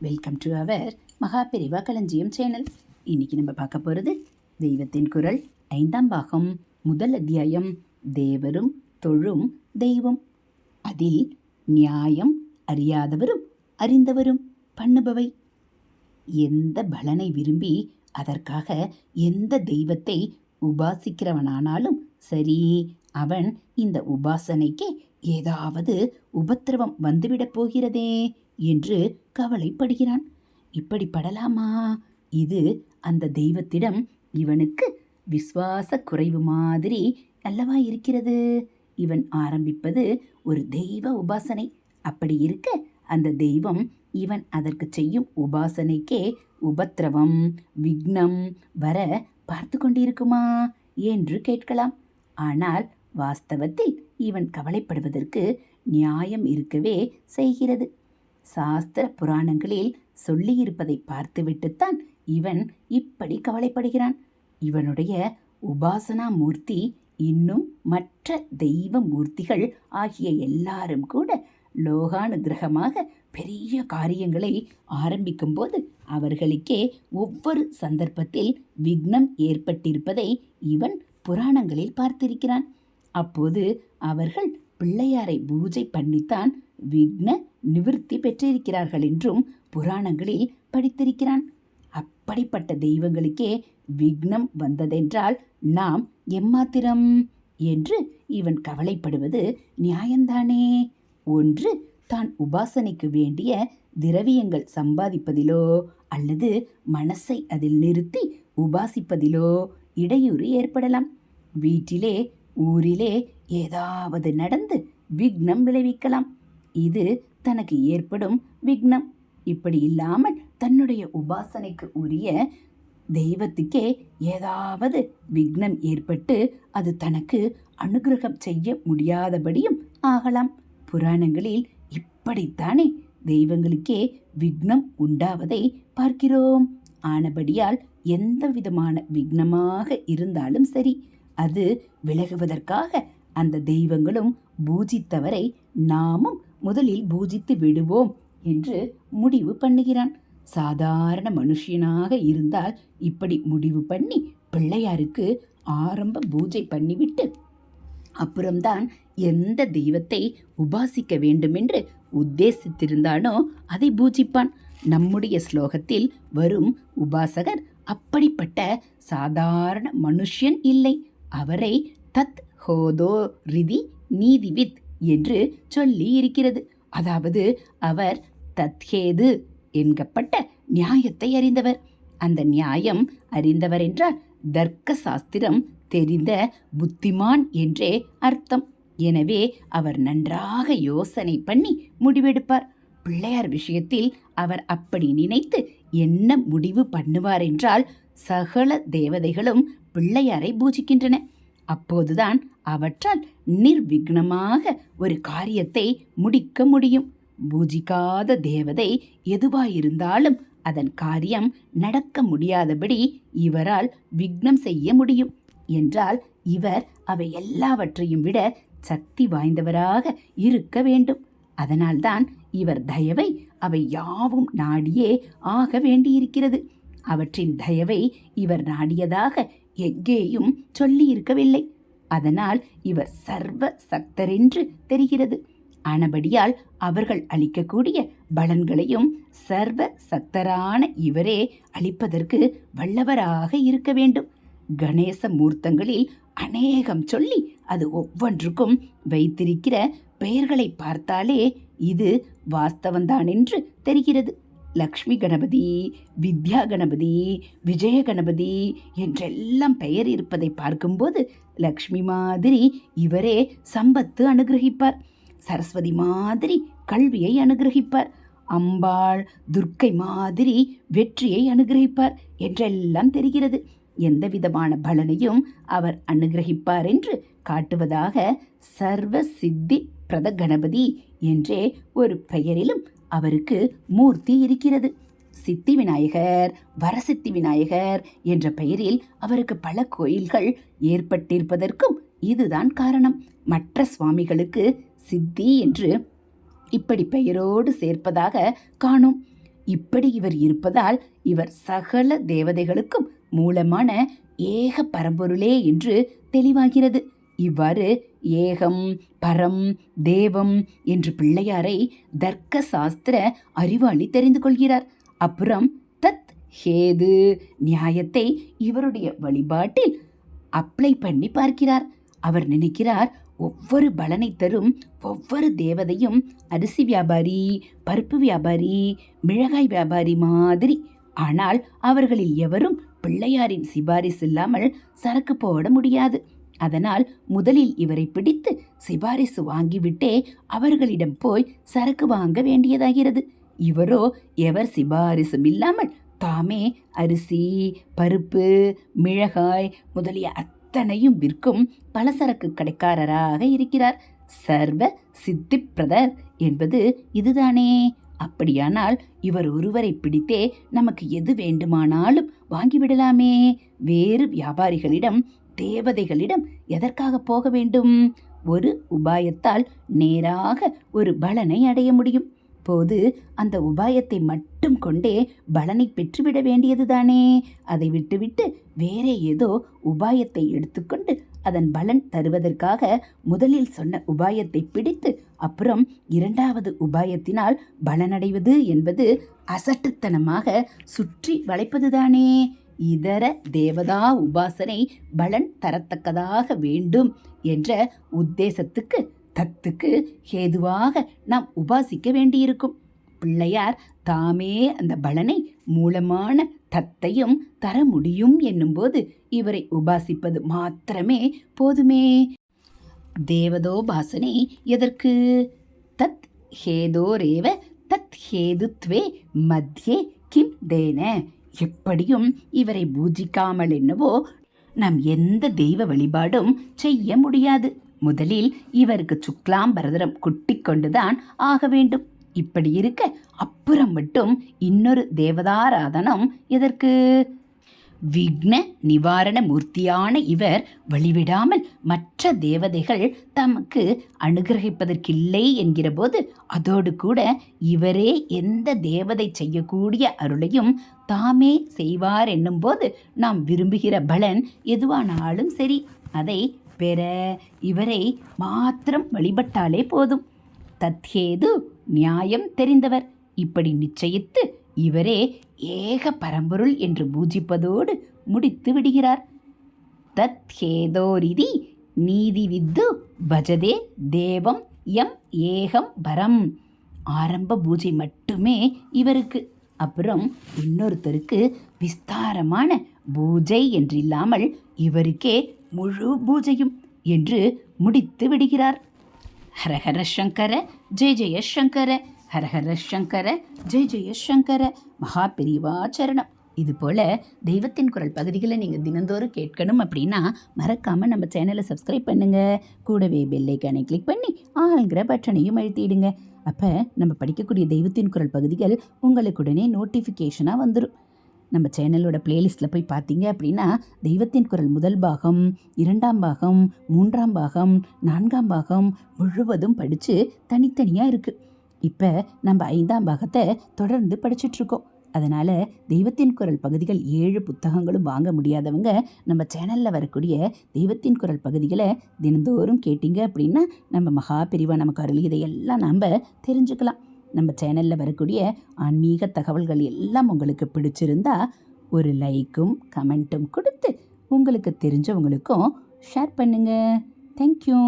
Welcome to our Maha Periyava களஞ்சியம் channel இன்னைக்கு நம்ம பார்க்க போகிறது தெய்வத்தின் குரல் ஐந்தாம் பாகம் முதல் அத்தியாயம் தேவரும் தொழும் தெய்வம். அதில் நியாயம் அறியாதவரும் அறிந்தவரும் பண்ணுபவை. எந்த பலனை விரும்பி அதற்காக எந்த தெய்வத்தை உபாசிக்கிறவனானாலும் சரி அவன் இந்த உபாசனைக்கு ஏதாவது உபத்திரவம் வந்துவிடப் போகிறதே. என்று கவலைப்படுகிறான். இப்படி படலாமா? இது அந்த தெய்வத்திடம் இவனுக்கு விஸ்வாச குறைவு மாதிரி அல்லவா இருக்கிறது? இவன் ஆரம்பிப்பது ஒரு தெய்வ உபாசனை. அப்படி இருக்க அந்த தெய்வம் இவன் அதற்கு செய்யும் உபாசனைக்கே உபத்திரவம் விக்னம் வர பார்த்து கொண்டிருக்குமா என்று கேட்கலாம். ஆனால் வாஸ்தவத்தில் இவன் கவலைப்படுவதற்கு நியாயம் இருக்கவே செய்கிறது. சாஸ்திர புராணங்களில் சொல்லியிருப்பதை பார்த்துவிட்டுத்தான் இவன் இப்படி கவலைப்படுகிறான். இவனுடைய உபாசனா மூர்த்தி இன்னும் மற்ற தெய்வ மூர்த்திகள் ஆகிய எல்லாரும் கூட லோகானுகிரகமாக பெரிய காரியங்களை ஆரம்பிக்கும்போது அவர்களுக்கே ஒவ்வொரு சந்தர்ப்பத்தில் விக்னம் ஏற்பட்டிருப்பதை இவன் புராணங்களில் பார்த்திருக்கிறான். அப்போது அவர்கள் பிள்ளையாரை பூஜை பண்ணித்தான் விக்ன நிவிருத்தி பெற்றிருக்கிறார்கள் என்றும் புராணங்களில் படித்திருக்கிறான். அப்படிப்பட்ட தெய்வங்களுக்கே விக்னம் வந்ததென்றால் நாம் எம்மாத்திரம்? என்று இவன் கவலைப்படுவது நியாயந்தானே. ஒன்று தான் உபாசனைக்கு வேண்டிய திரவியங்கள் சம்பாதிப்பதிலோ அல்லது மனசை அதில் நிறுத்தி உபாசிப்பதிலோ இடையூறு ஏற்படலாம். வீட்டிலே ஊரிலே ஏதாவது நடந்து விக்னம் விளைவிக்கலாம். இது தனக்கு ஏற்படும் விக்னம். இப்படி இல்லாமல் தன்னுடைய உபாசனைக்கு உரிய தெய்வத்துக்கே ஏதாவது விக்னம் ஏற்பட்டு அது தனக்கு அனுகிரகம் செய்ய முடியாதபடியும் ஆகலாம். புராணங்களில் இப்படித்தானே தெய்வங்களுக்கே விக்னம் உண்டாவதை பார்க்கிறோம். ஆனபடியால் எந்த விதமான விக்னமாக இருந்தாலும் சரி அது விலகுவதற்காக அந்த தெய்வங்களும் பூஜித்தவரை நாமும் முதலில் பூஜித்து விடுவோம் என்று முடிவு பண்ணுகிறான். சாதாரண மனுஷனாக இருந்தால் இப்படி முடிவு பண்ணி பிள்ளையாருக்கு ஆரம்ப பூஜை பண்ணிவிட்டு அப்புறம்தான் எந்த தெய்வத்தை உபாசிக்க வேண்டுமென்று உத்தேசித்திருந்தானோ அதை பூஜிப்பான். நம்முடைய ஸ்லோகத்தில் வரும் உபாசகர் அப்படிப்பட்ட சாதாரண மனுஷன் இல்லை. அவரை தத் ஹோதோ ரிதி நீதிவித் என்று சொல்லி இருக்கிறது. அதாவது அவர் தத்ஹேது என்கப்பட்ட நியாயத்தை அறிந்தவர். அந்த நியாயம் அறிந்தவர் என்றால் தர்க்க சாஸ்திரம் தெரிந்த புத்திமான் என்றே அர்த்தம். எனவே அவர் நன்றாக யோசனை பண்ணி முடிவெடுப்பார். பிள்ளையார் விஷயத்தில் அவர் அப்படி நினைத்து என்ன முடிவு பண்ணுவார் என்றால் சகல தேவதைகளும் பிள்ளையாரை பூஜிக்கின்றன. அப்போதுதான் அவற்றால் நிர்விக்னமாக ஒரு காரியத்தை முடிக்க முடியும். பூஜிக்காத தேவதை எதுவாயிருந்தாலும் அதன் காரியம் நடக்க முடியாதபடி இவரால் விக்னம் செய்ய முடியும். என்றால் இவர் அவை எல்லாவற்றையும் விட சக்தி வாய்ந்தவராக இருக்க வேண்டும். அதனால்தான் இவர் தயவை அவை யாவும் நாடியே ஆக வேண்டியிருக்கிறது. அவற்றின் தயவை இவர் நாடியதாக எங்கேயும் சொல்லியிருக்கவில்லை. அதனால் இவர் சர்வ சக்தரென்று தெரிகிறது. ஆனபடியால் அவர்கள் அளிக்கக்கூடிய பலன்களையும் சர்வ சக்தரான இவரே அளிப்பதற்கு வல்லவராக இருக்க வேண்டும். கணேச மூர்த்தங்களில் அநேகம் சொல்லி அது ஒவ்வொன்றுக்கும் வைத்திருக்கிற பெயர்களை பார்த்தாலே இது வாஸ்தவந்தான் என்று தெரிகிறது. லக்ஷ்மி கணபதி வித்யா கணபதி விஜய கணபதி என்றெல்லாம் பெயர் இருப்பதை பார்க்கும்போது லக்ஷ்மி மாதிரி இவரே சம்பத்து அனுகிரகிப்பார். சரஸ்வதி மாதிரி கல்வியை அனுகிரகிப்பார். அம்பாள் துர்க்கை மாதிரி வெற்றியை அனுகிரகிப்பார் என்றெல்லாம் தெரிகிறது. எந்த விதமான பலனையும் அவர் அனுகிரகிப்பார் என்று காட்டுவதாக சர்வ சித்தி பிரத கணபதி என்றே ஒரு பெயரிலும் அவருக்கு மூர்த்தி இருக்கிறது. சித்தி விநாயகர் வரசித்தி விநாயகர் என்ற பெயரில் அவருக்கு பல கோயில்கள் ஏற்பட்டிருப்பதற்கும் இதுதான் காரணம். மற்ற சுவாமிகளுக்கு சித்தி என்று இப்படி பெயரோடு சேர்ப்பதாக காணும். இப்படி இவர் இருப்பதால் இவர் சகல தேவதைகளுக்கும் மூலமான ஏக பரம்பொருளே என்று தெளிவாகிறது. இவ்வாறு ஏகம் பரம் தேவம் என்று பிள்ளையாரை தர்க்க சாஸ்திர அறிவாளி தெரிந்து கொள்கிறார். அப்புறம் தத் ஹேது நியாயத்தை இவருடைய வழிபாட்டில் அப்ளை பண்ணி பார்க்கிறார். அவர் நினைக்கிறார் ஒவ்வொரு பலனை தரும் ஒவ்வொரு தேவதையும் அரிசி வியாபாரி பருப்பு வியாபாரி மிளகாய் வியாபாரி மாதிரி. ஆனால் அவர்களில் எவரும் பிள்ளையாரின் சிபாரிசு இல்லாமல் சரக்கு போட முடியாது. அதனால் முதலில் இவரை பிடித்து சிபாரிசு வாங்கிவிட்டே அவர்களிடம் போய் சரக்கு வாங்க வேண்டியதாகிறது. இவரோ எவர் சிபாரிசும் இல்லாமல் தாமே அரிசி பருப்பு மிளகாய் முதலிய அத்தனையும் விற்கும் பலசரக்கு கடைக்காரராக இருக்கிறார். சர்வ சித்திப்பிரதர் என்பது இதுதானே. அப்படியானால் இவர் ஒருவரை பிடித்தே நமக்கு எது வேண்டுமானாலும் வாங்கிவிடலாமே. வேறு வியாபாரிகளிடம் தேவதைகளிடம் எதற்காக போக வேண்டும்? ஒரு உபாயத்தால் நேராக ஒரு பலனை அடைய முடியும். போது அந்த உபாயத்தை மட்டும் கொண்டே பலனை பெற்றுவிட வேண்டியதுதானே? அதை விட்டுவிட்டு வேறே ஏதோ உபாயத்தை எடுத்துக்கொண்டு அதன் பலன் தருவதற்காக முதலில் சொன்ன உபாயத்தை பிடித்து அப்புறம் இரண்டாவது உபாயத்தினால் பலனடைவது என்பது அசட்டுத்தனமாக சுற்றி வளைப்பதுதானே? இதர தேவதா உபாசனை பலன் தரத்தக்கதாக வேண்டும் என்ற உத்தேசத்துக்கு தத்துக்கு ஹேதுவாக நாம் உபாசிக்க வேண்டியிருக்கும். பிள்ளையார் தாமே அந்த பலனை மூலமான தத்தையும் தர முடியும் என்னும்போது இவரை உபாசிப்பது மாத்திரமே போதுமே. தேவதோபாசனை எதற்கு? தத் ஹேதோரேவ தத் ஹேதுத்வே மத்தியே கிம் தேன. எப்படியும் இவரை பூஜிக்காமல் என்னவோ நாம் எந்த தெய்வ வழிபாடும் செய்ய முடியாது. முதலில் இவருக்கு சுக்லாம் பரதரம் கொண்டுதான் ஆக வேண்டும். இப்படி இருக்க அப்புறம் மட்டும் இன்னொரு தேவதாராதனம் எதற்கு? விக்ன நிவாரண மூர்த்தியான இவர் வழிவிடாமல் மற்ற தேவதைகள் தமக்கு அனுகிரகிப்பதற்கில்லை என்கிறபோது அதோடு கூட இவரே எந்த தேவதை செய்யக்கூடிய அருளையும் தாமே செய்வார் என்னும்போது நாம் விரும்புகிற பலன் எதுவானாலும் சரி அதை பெற இவரை மாத்திரம் வழிபட்டாலே போதும். தத்யேது நியாயம் தெரிந்தவர். இப்படி நிச்சயித்து இவரே ஏக பரம்பொருள் என்று பூஜிப்பதோடு முடித்து விடுகிறார். தத் ஹேதோரிதி நீதி வித்து பஜதே தேவம் எம் ஏகம் பரம். ஆரம்ப பூஜை மட்டுமே இவருக்கு. அப்புறம் இன்னொருத்தருக்கு விஸ்தாரமான பூஜை என்றில்லாமல் இவருக்கே முழு பூஜையும் என்று முடித்து விடுகிறார். ஹரஹர சங்கர ஜெய ஜெய சங்கர. ஹரஹர சங்கர ஜெய ஜெய சங்கர மகா பெரிவாச்சரணம் இது போல் தெய்வத்தின் குரல் பகுதிகளை நீங்கள் தினந்தோறும் கேட்கணும் அப்படின்னா மறக்காமல் நம்ம சேனலை சப்ஸ்கிரைப் பண்ணுங்கள் கூடவே பெல்லைக்கானை கிளிக் பண்ணி ஆளுங்கிற பட்டனையும் அழுத்திடுங்க. அப்போ நம்ம படிக்கக்கூடிய தெய்வத்தின் குரல் பகுதிகள் உங்களுக்கு உடனே நோட்டிஃபிகேஷனாக வந்துடும் நம்ம சேனலோட பிளேலிஸ்ட்டில் போய் பார்த்தீங்க அப்படின்னா தெய்வத்தின் குரல் முதல் பாகம் இரண்டாம் பாகம் மூன்றாம் பாகம் நான்காம் பாகம் முழுவதும் படித்து தனித்தனியாக இருக்குது இப்போ நம்ம ஐந்தாம் பாகத்தை தொடர்ந்து படிச்சுட்ருக்கோம். அதனால் தெய்வத்தின் குரல் பகுதிகள் ஏழு புத்தகங்களும் வாங்க முடியாதவங்க நம்ம சேனலில் வரக்கூடிய தெய்வத்தின் குரல் பகுதிகளை தினந்தோறும் கேட்டிங்க அப்படின்னா நம்ம மகா பிரிவாக நமக்கு அருளியதை எல்லாம் நம்ம தெரிஞ்சுக்கலாம். நம்ம சேனலில் வரக்கூடிய ஆன்மீக தகவல்கள் எல்லாம் உங்களுக்கு பிடிச்சிருந்தா ஒரு லைக்கும் கமெண்ட்டும் கொடுத்து உங்களுக்கு தெரிஞ்சவங்களுக்கும் ஷேர் பண்ணுங்கள் தேங்க்யூ